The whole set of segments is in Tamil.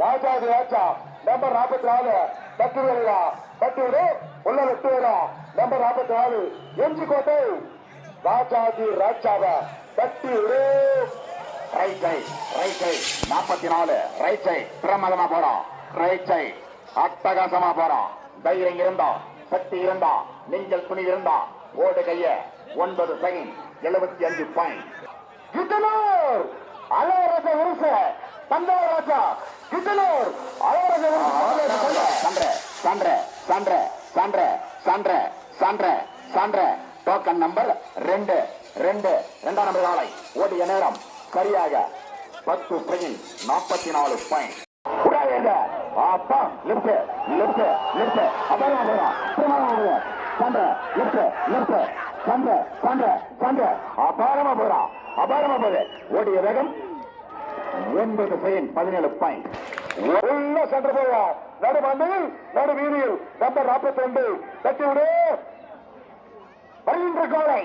ராஜாதி ராஜா நம்பர் நாற்பத்தி நாலு தட்டு வேலையா தட்டு விடு உள்ள வெட்டு வேலா நம்பர் நாற்பத்தி நாலு எம்ஜி கோட்டை ராஜாதி ராஜாவ தட்டி விடு ரைட் சைட் ரைட் சைட் நாற்பத்தி நாலு ரைட் சைட் பிரமாதமா போறோம். ரைட் சைட் அட்டகாசமா போறோம். தைரியம் இருந்தா சக்தி இருந்தா நெஞ்சல் துணி இருந்தா ஓடு கைய ஒன்பது செகண்ட் எழுபத்தி அஞ்சு பாயிண்ட் அலவரச உருச தந்தவராஜா டோக்கன் நம்பர் ரெண்டு ரெண்டு. ரெண்டாம் நம்பர் காலை. ஓடிய நேரம் சரியாக பத்து செகண்ட் நாற்பத்தி நாலு பாயிண்ட் அப்பா லிப்ட் லிப்ட் லிப்ட் அதான் சன்ற லிப்ட் லிப்ட் சன்ற சன்ற சன்ற அபாரமா போறான் அபாரமா போகுது. ஓடிய வேகம் ஒன்பது செகண்ட் பதினேழு பாயிண்ட் உள்ள சென்று போய நடு மண்ணில் நடு வீதியில் நம்பர் நாற்பத்தி ரெண்டு. தட்டி விடு. வருகின்ற கோலை.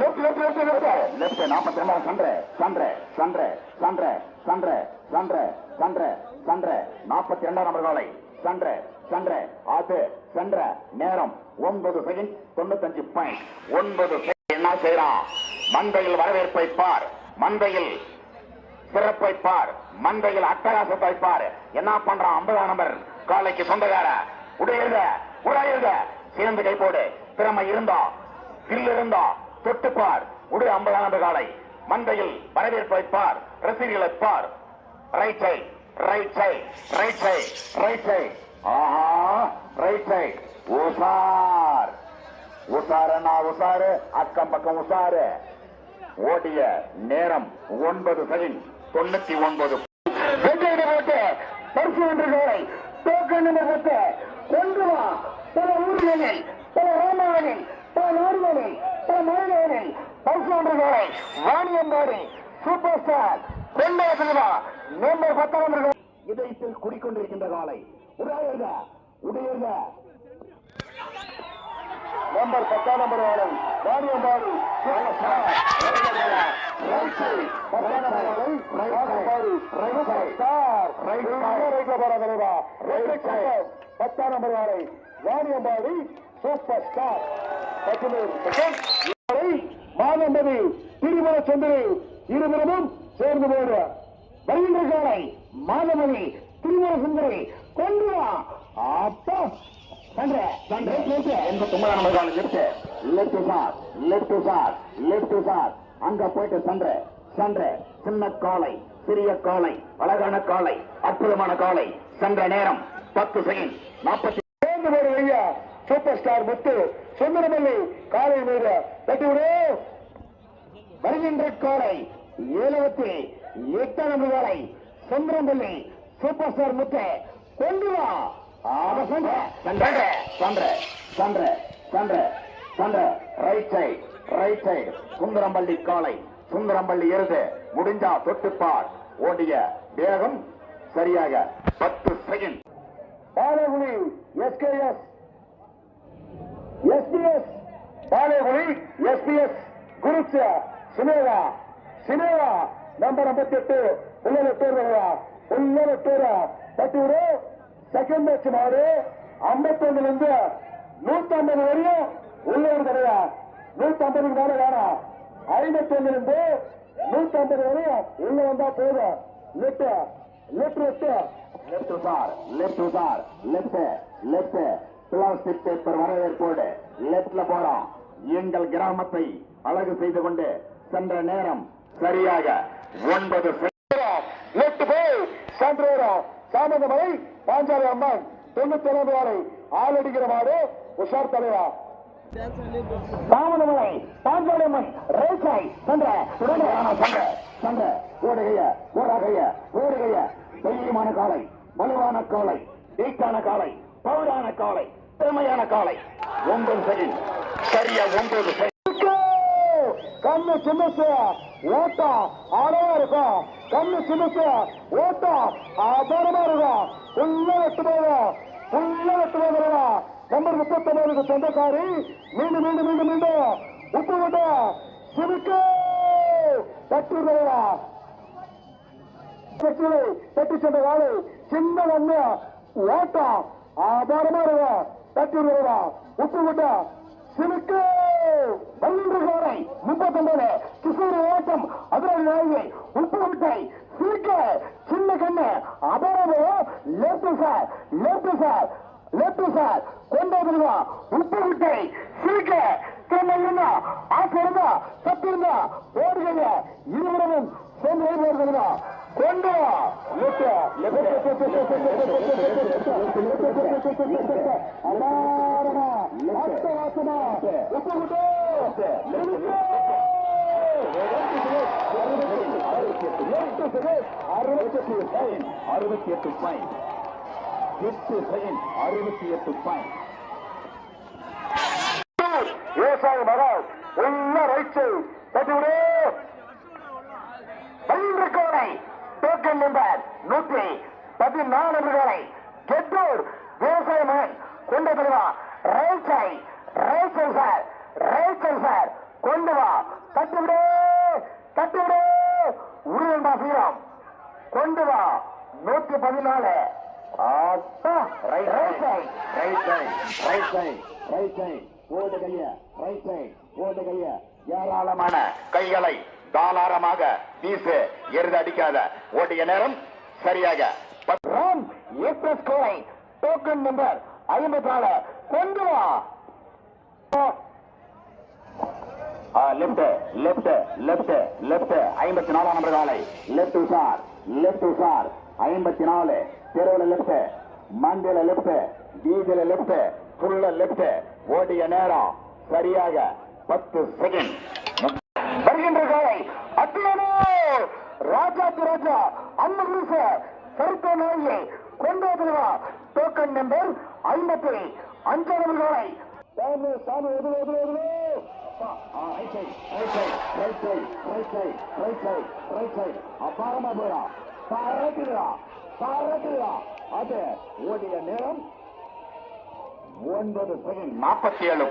Left left left left left நாற்பத்தி ரெண்டாம் சன்ற சன்ற சன்ற சன்ற சன்ற சன்ற சன்ற சன்ற நாற்பத்தி ரெண்டாம் நம்பர் காலை. சன்ற சன்ற ஆத்து சென்ற நேரம் ஒன்பது செகண்ட் தொண்ணூத்தஞ்சு பாயிண்ட் ஒன்பது என்ன செய்யறான் மந்தையில் வரவேற்பை பார். மந்தையில் சிறப்பை பார். மந்தையில் அட்டகாசத்தை பார். என்ன பண்றான் ஐம்பதாம் நம்பர்? காலைக்கு சொந்தக்கார. உடையுத உடையுத சேர்ந்து கை போடு. திறமை இருந்தா கில் இருந்தா தொட்டு பார். உடு ஐம்பதாம் நம்பர் காலை. மந்தையில் வரவேற்பை பார். ரசிகர்களை பார். Right side right side right side right side ஆஹா ரைட் சைட் உசார் உசாரனா உசாரு அக்கம் பக்கம் உசாரு ஓடிய நேரம் ஒன்பது செகண்ட். தொண்ணூத்தி ஒன்பது. பரிசு வென்ற கோலை டோக்கன் கொண்டு வா. பல ஊர்களில் பல ராமாவனில் பல நாடுகளில் பல மலைகளில் பரிசு வென்ற கோலை வாணியம்பாடி சூப்பர் ஸ்டார் பத்தாம் நம்பர் இதயத்தில் குடிக்கொண்டிருக்கின்ற காலை உடையத உடையத நம்பர் பத்தாம் நம்பர் வாரம். ஸ்டார் பத்தாம் நம்பர் வரை வாணியம்பாடி சூப்பர் ஸ்டார் மாதம்பதி திருமண சந்திரி. இருபுறமும் சேர்ந்து போடு வருகின்ற காலை மாதமணி திருமண சுந்தரி. கொண்டு அப்பா ஒன்பதாம் நம்பர் காலை left left sir left sir left sir அங்க போயிட்டு சன்ற சன்ற சின்ன காலை சிறிய காலை அழகான காலை அற்புதமான காலை. சென்ற நேரம் பத்து செகண்ட் நாற்பத்தி சேர்ந்து போடு ஐயா சூப்பர் ஸ்டார் முத்து சுந்தரமல்லி காலை மீது. தட்டி விடு. வருகின்ற காலை எழுபத்தி எட்டாம் நம்பர் காலை. சுந்தரமல்லி சூப்பர் ஸ்டார் முத்து கொண்டு வா. சந்திர சன்ற சன்ற சன்ற சன்ற சன்ற right side right side Sundarampalli காலை சுந்தரம்பள்ளி எருது. முடிஞ்சா தொட்டுப்பார். ஓடிய வேகம் சரியாக. பத்து second Palaikudi SKS SPS Palaikudi SPS குருச்ச சினேவா. சினேவா நம்பர் ஐம்பத்தி எட்டு. உள்ள எட்டூரா உள்ள எட்டூரா தட்டி விடு செகண்ட் மேட்ச் மாறு ஐம்பத்தொன்னுல இருந்து நூத்தி ஐம்பது வரையும் உள்ள ஒரு தடையா நூத்தி ஐம்பதுக்கு மேல வேணாம் ஐம்பத்தி ஒண்ணுல இருந்து நூத்தி ஐம்பது வரையும் உள்ள வந்தா போதும். லிட்டு லிட்டு lid left sir left sir left left plastic paper வரவேற்போடு லெப்ட்ல போறோம். எங்கள் கிராமத்தை அழகு செய்து கொண்டு சென்ற நேரம் சரியாக ஒன்பது செகண்ட். லெப்ட் போய் சாந்திரோரா சாமந்தமலை பாஞ்சாலி அம்மன் தொண்ணூத்தி ஒன்பது வரை ஆளடிக்கிற மாடு உஷார் தலைவா. சாமந்தமலை பாஞ்சாலி அம்மன் ரேசாய் சந்திர உடனே ஆனா சண்டை சண்டை ஓடுகைய ஓடாகைய ஓடுகைய. தைரியமான காலை வலுவான காலை வீக்கான காலை பவுடான காலை திறமையான காலை ஒன்பது செகண்ட் சரியா ஒன்பது செகண்ட் கண்ணு சின்னசு ஓட்டம் ஆழமா இருக்கும் கண்ணு சிமிச்சு ஓட்டம் ஆதாரமா இருக்கும் ஃபுல்லா வெட்டு போவோம் ஃபுல்லா வெட்டு போகிறோம் நம்பர் முப்பத்தி முப்பத்தொன்பதுக்கு சொந்தக்காரி மீண்டும் மீண்டும் மீண்டும் மீண்டும். உப்பு விட்ட சிமிக்கு. தட்டு விடுறா வெற்றிலை தட்டி சென்ற வாழை சின்ன வந்து ஓட்டம் ஆதாரமா இருக்கும் தட்டி விடுறா உப்பு விட்ட சிமிக்கு. பன்னெண்டு கோரை முப்பத்தொன்பது கிருஷ்ணகிரி ஓட்டம் அதிரடி நாயகி உப்பு விட்டை சிரிக்க சின்ன கண்ணு அபரவு left sir left sir left sir கொண்டு வந்துருவா உப்பு விட்டை சிரிக்க திறமை இருந்தா ஆசை இருந்தா சத்து இருந்தா ஓடுகைய இருவரும் சேர்ந்து போடுகிறதா கொண்டு? வா லெப்ட் அலாரமா அட்டவாசமா உப்பு விட்டு அறுபத்தி எட்டு பாயிண்ட் எட்டு செகண்ட் அறுபத்தி எட்டு பாயிண்ட் விவசாய உள்ள தட்டிவிடு பயிர்கோரை டோக்கன் நம்பர் நூத்தி பதினாலு ரூபாய் கெட்டூர் விவசாய மகன் கொண்டு வருவா ரேச்சை ரைச்சை சார் ரைச்சை சார் கொண்டு வா. தட்டுவிடு தட்டுவிடு. உருவண்டா சீரம் கொண்டு வா. நூற்றி பதினாலு. ஆத்தா ரைட் ரைட் ஏராளமான கைகளை தாராளமாக வீசு எருது அடிக்காத. ஓடிய நேரம் சரியாக. பத்து- டோக்கன் நம்பர் ஐம்பத்தி நாலு கொண்டு வா. லெப்ட் லெப்ட் லெப்ட் லெப்ட் ஐம்பத்தி நாலாம் நம்பர் காலை. லெப்ட் சார் லெப்ட் சார் ஐம்பத்தி நாலு தெருவில் லெப்ட் மண்டில லெப்ட் வீதியில லெப்ட் ஃபுல்ல லெப்ட் ஓடிய நேரம் சரியாக பத்து செகண்ட் வருகின்ற காலை அத்தியானோ ராஜா அம்மகுருச சரித்த நாயை கொண்டு டோக்கன் நம்பர் ஐம்பத்தி அஞ்சாவது காலை சாமி சாமி எது எது எது right side right side right side right side right side right side அப்பாரமா போறா. பாராட்டுகிறா பாராட்டுகிறா அது ஓடிய நேரம் ஒன்பது செகண்ட். நாற்பத்தி ஏழு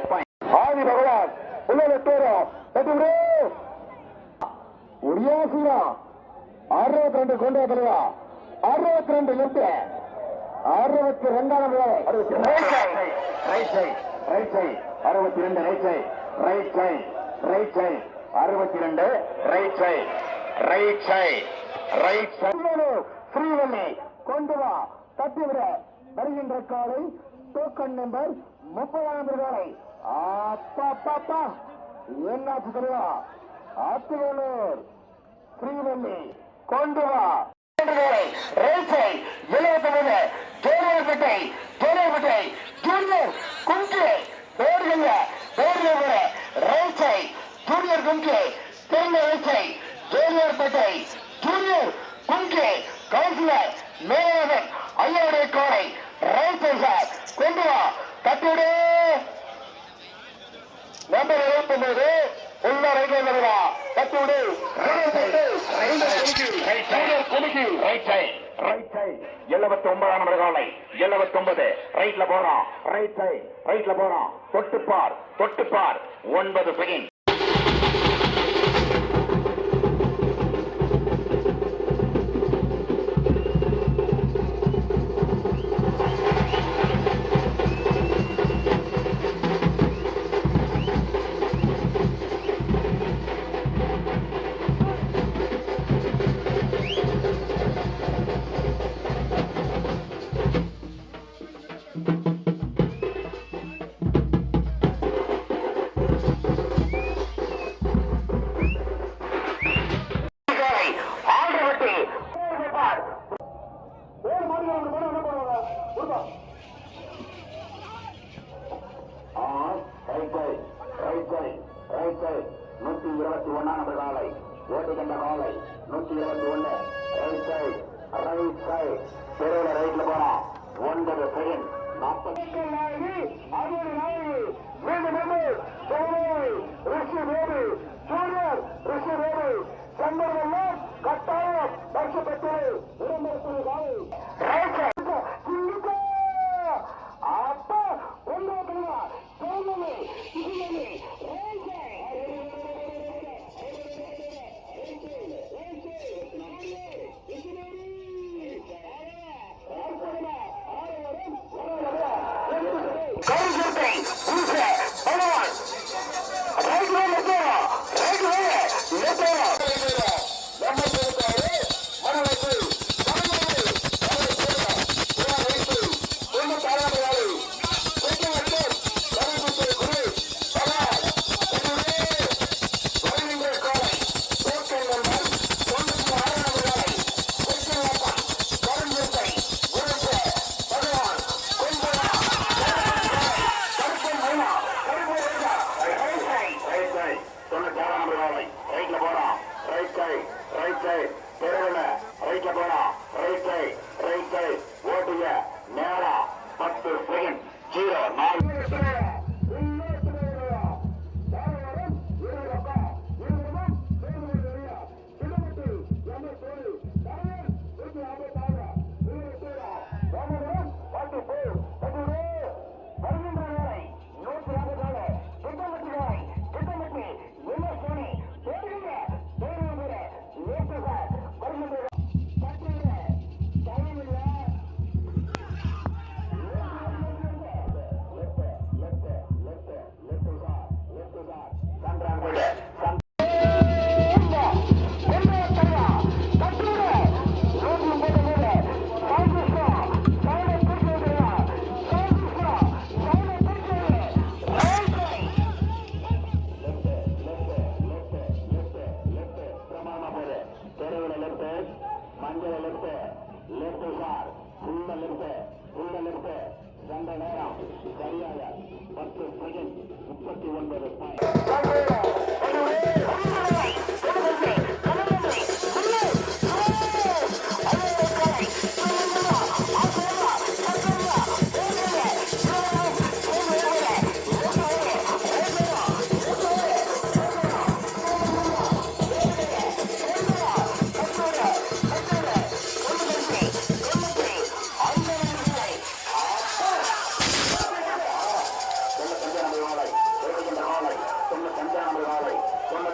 ஆதி பகவான் உள்ள தோறும் தட்டுவிடு உரியாசிரா அறுபத்தி ரெண்டு கொண்டு வருவா அறுபத்தி ரெண்டு லிப்ட் அறுபத்தி ரெண்டாம் ரைட் ரைட் ரைட் அறுபத்தி ரெண்டு right side right side right side அறுபத்தி ரெண்டு right side right side right side Srivalli கொண்டு வா. தட்டிவிட. வருகின்ற காலை டோக்கன் நம்பர் முப்பதாம் காலை அப்பா அப்பா, என்னாச்சு தெரியுமா? ஆத்துவேலூர் ஸ்ரீவல்லி கொண்டு வா. ரேசை எழுபத்தொன்பது ஜோலியர்பேட்டை ஜோலியர்பேட்டை ஜூனியர் குஞ்சு பேருங்க பேருங்க ரேசை ஜூனியர் குஞ்சு தெரிந்த ரேசை ஜோலியர்பேட்டை ஜூனியர் குஞ்சு கவுன்சிலர் மேலாளர் ஐயாவுடைய கோரை ரேசை சார் கொண்டு வா தட்டிவிடு நம்பர் எழுபத்தி ஒன்பது உள்ள ரைட்ல வருவா தட்டிவிடு எழுபத்தி ஒன்பதாம் நம்பர் காலை எழுபத்தி ஒன்பது ரைட்ல போறோம் ரைட் சைட் ரைட்ல போறோம் தொட்டுப்பார். தொட்டுப்பார். ஒன்பது செகண்ட் நம்பர் ரைட்ல போறான். ரைட் சைட் ரைட் ரைட்ல போறான். ரைட் சைட் ஓட்டிய நேரம் பத்து செகண்ட் ஜீரோ நாலு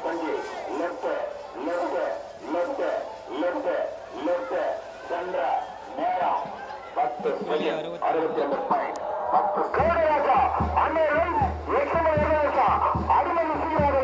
பண்ணி left left left left left Chandra நேரம் பத்து அறுபத்தி ஒன்பது பாயிண்ட் பத்து கோடி ராஜா அண்ணன் எட்டு ராஜா அடிமணி சீரா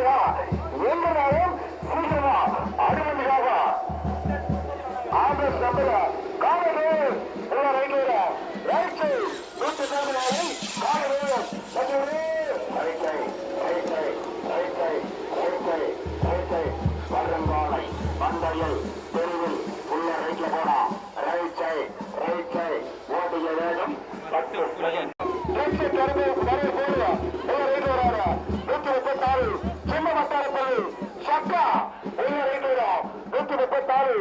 சிம்ம வட்டாரப்பள்ளி சக்கா உள்ள ரேட்டு நூத்தி முப்பத்தாறு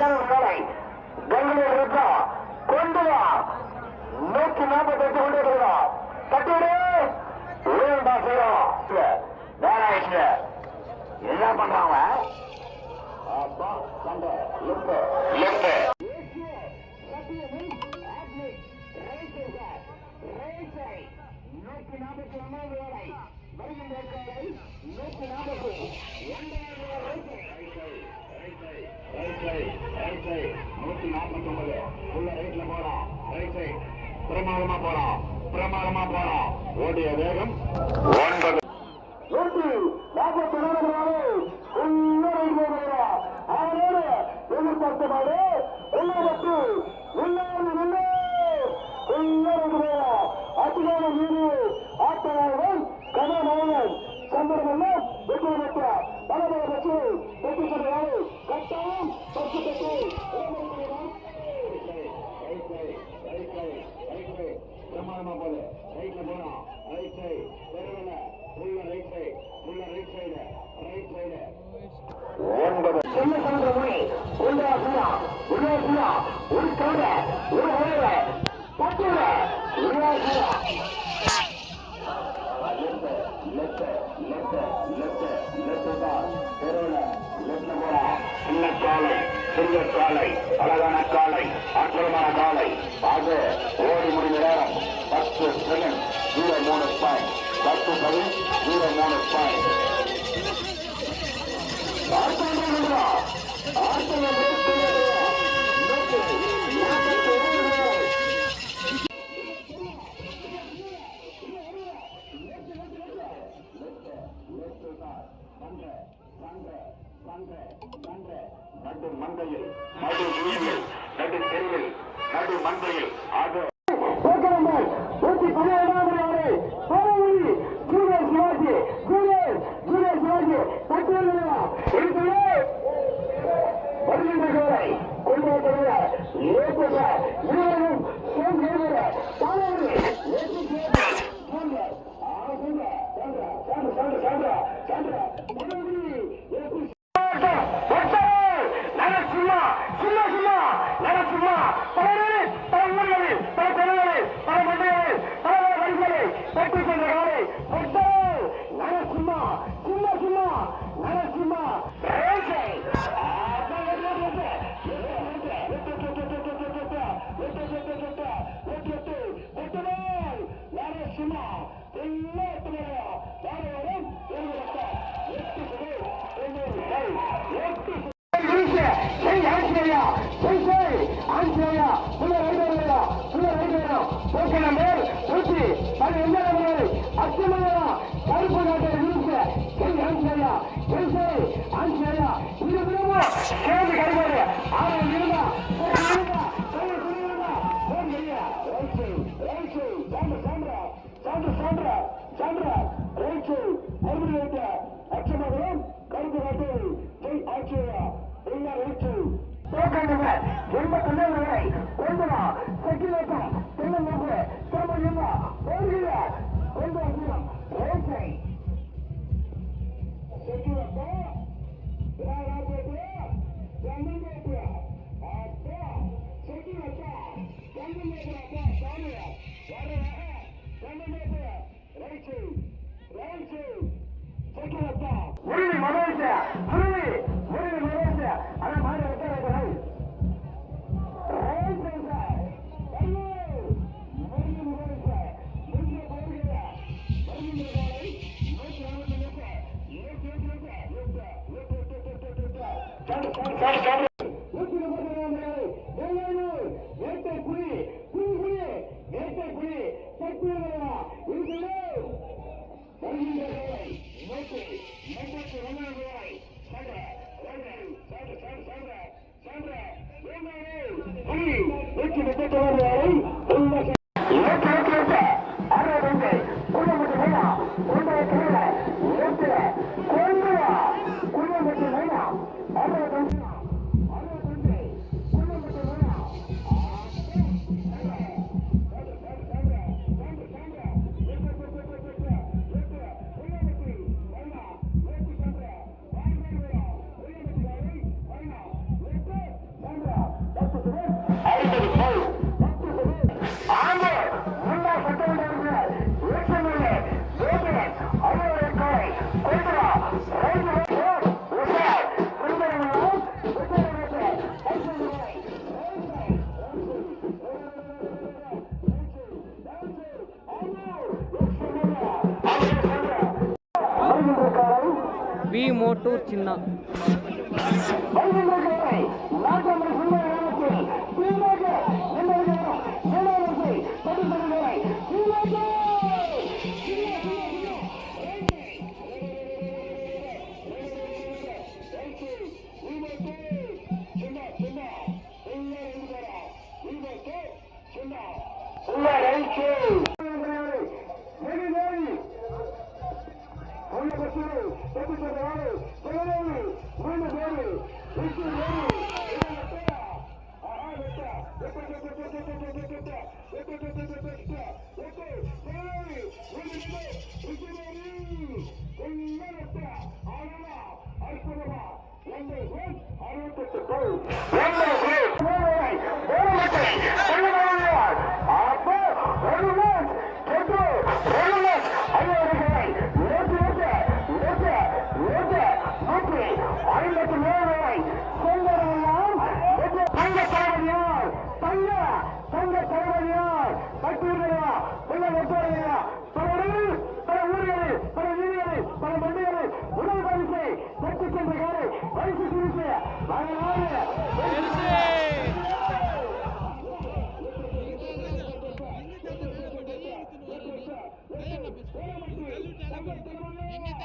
கணவன் மேடை பெங்களூர் ரத்னா கொண்டு வா. நூற்றி நாற்பத்தி எட்டு கொண்டு வருகிறார் தட்டிடு ஏன்டா செய்யறோம். வேற ஆயிடுச்சு என்ன பண்றாங்க? நோக்கி நாற்பத்தி. ஒன்பது உள்ள ரைட்ல போறா ரைட் சைட் பிரமாதமா போறா பிரமாதமா போறா ஓடிய வேகம். ஒன்பது. ஒன்று நாற்பத்தி நாலு. உள்ள ரைட் போகிறா வீடு போயிடுங்க எந்த கண்ணவர்களை கொண்டு வா செக்கிலேட்டம் தென்னங்கோப்பு திருமணியம்மா போடுகிற கொண்டு வந்துடும் ரோசை செக்கிலேட்டம் செக்கி வச்சா கண்ணு வர வர கண்ணு వి మోటూర్ చిన్న சின்ன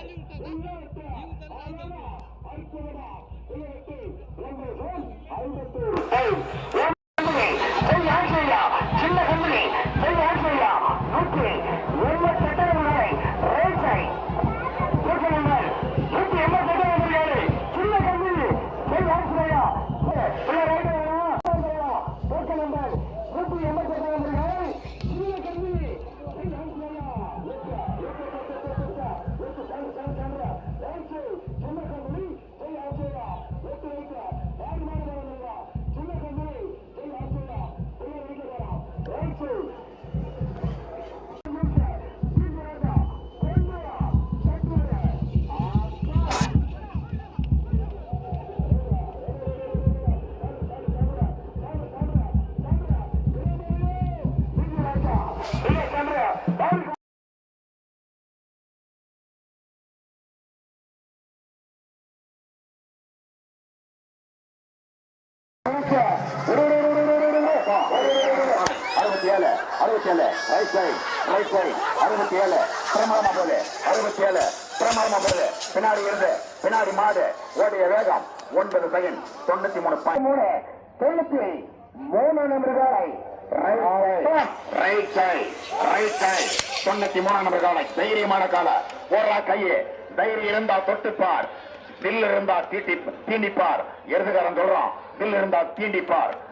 அறுபத்தி ஏழு அறுபத்தி ஏழு ரைட் சைடு ரைட் சைடு அறுபத்தி ஏழு பிரமாதமா போகுது அறுபத்தி ஏழு பிரமாதமா போகுது பின்னாடி இருந்து பின்னாடி மாடு ஓடிய வேகம் ஒன்பது செகண்ட் தொண்ணூத்தி மூணு பாயிண்ட் மூணு தொண்ணூத்தி மூணு நம்பர்களை ரைட் சைடு ரைட் சைடு தொண்ணூத்தி மூணாம் நம்பர் காலை. தைரியமான கால. போடுறா கையே. தைரியம் இருந்தா தொட்டுப்பார். தில் இருந்தா தீட்டி தீண்டிப்பார். எருதுகாரன் சொல்றான். தில் இருந்தா தீண்டிப்பார்.